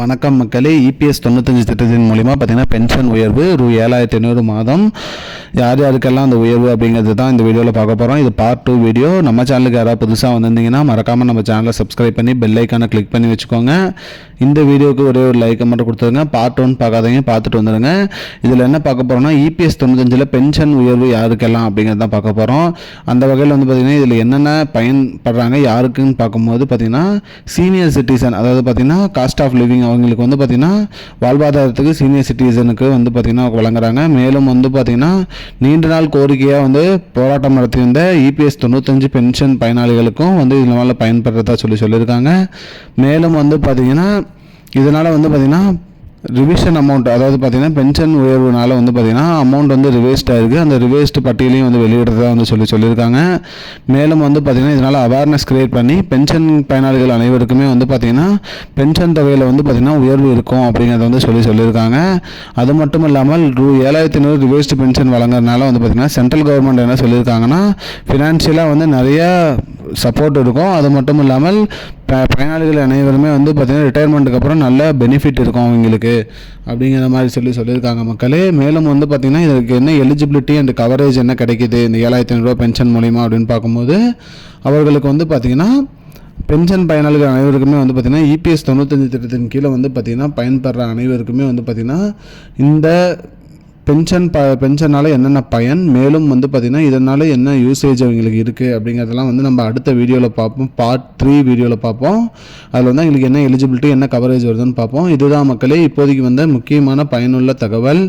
வணக்கம் மக்களே. இபிஎஸ் தொண்ணூத்தஞ்சு திட்டத்தின் மூலிமா பார்த்தீங்கன்னா பென்ஷன் உயர்வு ரூ ஏழாயிரத்தி ஐநூறு மாதம். யார் யாருக்கெல்லாம் அந்த உயர்வு அப்படிங்கிறது தான் இந்த வீடியோவில் பார்க்க போகிறோம் இது பார்ட் டூ வீடியோ நம்ம சேனலுக்கு யாராவது புதுசாக வந்திருந்தீங்கன்னா மறக்காமல் நம்ம சேனலை சப்ஸ்கிரைப் பண்ணி பெல் ஐக்கானை கிளிக் பண்ணி வச்சுக்கோங்க. இந்த வீடியோவுக்கு ஒரே ஒரு லைக்கை மட்டும் கொடுத்துருங்க. பார்ட் ஒன் பார்க்காதீங்க பார்த்துட்டு வந்துடுங்க இதில் என்ன பார்க்க போகிறோம்னா இபிஎஸ் தொண்ணூத்தஞ்சில் பென்ஷன் உயர்வு யாருக்கெல்லாம் அப்படிங்கிறது தான் பார்க்க போகிறோம் அந்த வகையில் வந்து பார்த்திங்கன்னா இதில் என்னென்ன பயன்படுறாங்க யாருக்குன்னு பார்க்கும்போது பார்த்திங்கன்னா சீனியர் சிட்டிசன் அதாவது பார்த்திங்கன்னா காஸ்ட் ஆஃப் லிவிங் அவங்களுக்கு வந்து பார்த்திங்கன்னா வாழ்வாதாரத்துக்கு சீனியர் சிட்டிசனுக்கு வந்து பார்த்திங்கன்னா வழங்குறாங்க. மேலும் வந்து பார்த்திங்கன்னா நீண்ட நாள் கோரிக்கையாக வந்து போராட்டம் நடத்தியிருந்த இபிஎஸ் தொண்ணூத்தஞ்சு பென்ஷன் பயனாளிகளுக்கும் வந்து இதனால் பயன்படுறதா சொல்லி சொல்லியிருக்காங்க. மேலும் வந்து பார்த்திங்கன்னா இதனால் வந்து பார்த்திங்கன்னா ரிவிஷன் அமௌண்ட் அதாவது பார்த்தீங்கன்னா பென்ஷன் உயர்வுனால வந்து பார்த்திங்கன்னா அமௌண்ட் வந்து ரிவேஸ்ட் ஆகிருக்கு அந்த ரிவேஸ்ட் பட்டியலையும் வந்து வெளியிடுறதா வந்து சொல்லி சொல்லியிருக்காங்க. மேலும் வந்து பார்த்திங்கன்னா இதனால் அவேர்னஸ் கிரியேட் பண்ணி பென்ஷன் பயனாளிகள் அனைவருக்குமே வந்து பார்த்திங்கன்னா பென்ஷன் தொகையில் வந்து பார்த்திங்கன்னா உயர்வு இருக்கும் அப்படிங்கிறத வந்து சொல்லி சொல்லியிருக்காங்க. அது மட்டும் இல்லாமல் ரூ ஏழாயிரத்தி ஐநூறு ரிவேஸ்ட் பென்ஷன் வழங்குறதுனால வந்து பார்த்தீங்கன்னா சென்ட்ரல் கவர்மெண்ட் என்ன சொல்லியிருக்காங்கன்னா ஃபினான்ஷியலாக வந்து நிறைய சப்போர்ட் இருக்கும். அது மட்டும் இல்லாமல் ப- பயனாளிகள் அனைவருமே வந்து பார்த்திங்கன்னா ரிட்டையர்மெண்ட்டுக்கு அப்புறம் நல்ல பெனிஃபிட் இருக்கும் அவங்களுக்கு. அப்படிங்கிற மாதிரி சொல்லி சொல்லியிருக்காங்க மக்களே. மேலும் வந்து பார்த்திங்கன்னா இதுக்கு என்ன எலிஜிபிலிட்டி அண்ட் கவரேஜ் என்ன கிடைக்குது? இந்த ஏழாயிரத்தி ஐநூறுரூவா பென்ஷன் மூலிமா அப்படின்னு பார்க்கும்போது அவர்களுக்கு வந்து பார்த்திங்கன்னா பென்ஷன் பயனாளிகள் அனைவருக்குமே வந்து பார்த்திங்கன்னா இபிஎஸ் தொண்ணூத்தஞ்சு திட்டத்தின் கீழே வந்து பார்த்திங்கன்னா பயன்பெற அனைவருக்குமே வந்து பார்த்திங்கன்னா இந்த பென்ஷன் ப பென்ஷனால் என்னென்ன பயன்? மேலும் வந்து பார்த்திங்கன்னா இதனால் என்ன யூசேஜ் அவங்களுக்கு இருக்குது அப்படிங்கிறதெல்லாம் வந்து நம்ம அடுத்த வீடியோவில் பார்ப்போம். பார்ட் த்ரீ வீடியோவில் பார்ப்போம். அதில் வந்து எங்களுக்கு என்ன எலிஜிபிலிட்டி என்ன கவரேஜ் வருதுன்னு பார்ப்போம். இதுதான் மக்களே இப்போதைக்கு வந்த முக்கியமான பயனுள்ள தகவல்.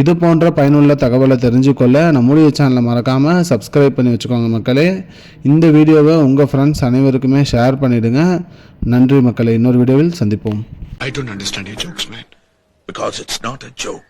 இது போன்ற பயனுள்ள தகவலை தெரிஞ்சுக்கொள்ள நம்முடைய சேனலை மறக்காமல் சப்ஸ்கிரைப் பண்ணி வச்சுக்கோங்க மக்களே. இந்த வீடியோவை உங்கள் ஃப்ரெண்ட்ஸ் அனைவருக்குமே ஷேர் பண்ணிவிடுங்க நன்றி மக்களே. இன்னொரு வீடியோவில் சந்திப்போம். I don't understand your jokes, man. Because it's not a joke.